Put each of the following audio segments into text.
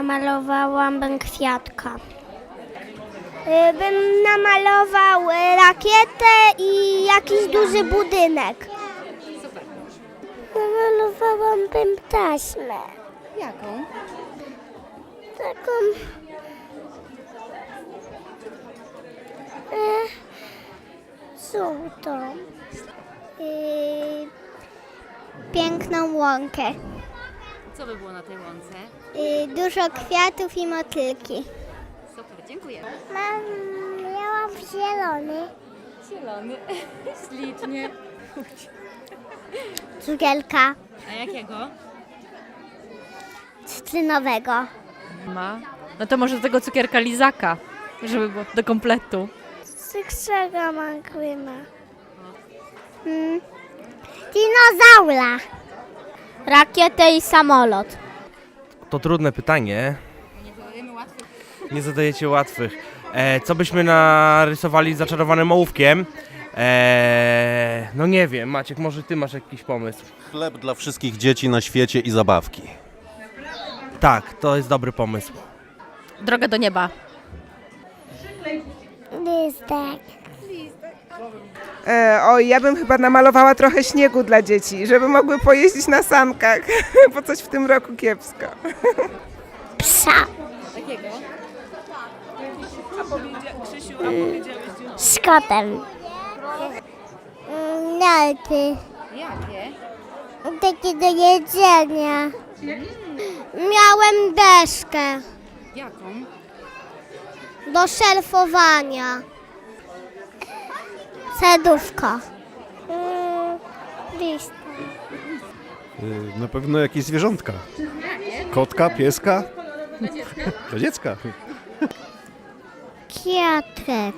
Namalowałam kwiatka. Y, Bym namalował y, rakietę i jakiś duży budynek. Namalowałam bym taśmę. Jaką? Taką. E, żółtą. Y, piękną łąkę. Co by było na tej łące? Y, dużo kwiatów i motylki. Super, dziękuję. Mam, miałam zielony. Zielony. Ślicznie. Cukierka A jakiego? cytrynowego. Ma. No to może tego cukierka lizaka, żeby było do kompletu. Cykrzyka McQueena. Mm. Dinozaura. Rakietę i samolot. To trudne pytanie. Nie zadajecie łatwych. E, co byśmy narysowali zaczarowanym ołówkiem? E, no nie wiem, Maciek, może ty masz jakiś pomysł? Chleb dla wszystkich dzieci na świecie i zabawki. Tak, to jest dobry pomysł. Droga do nieba. Listek. E, oj, ja bym chyba namalowała trochę śniegu dla dzieci, żeby mogły pojeździć na sankach, bo coś w tym roku kiepsko. Psa. Jakiego? Z kotem. Mm. Jakie? Takie do jedzenia. Miałem deskę Jaką? do szelfowania. Sedówka. Mm, List. Y, Na pewno jakieś zwierzątka. Kotka, pieska. Dla dziecka. Kwiatek.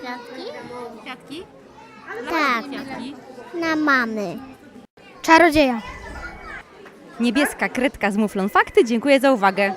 Kwiatki? Kwiatki? Tak, na mamy. Czarodzieja. Niebieska kredka z muflon fakty. Dziękuję za uwagę.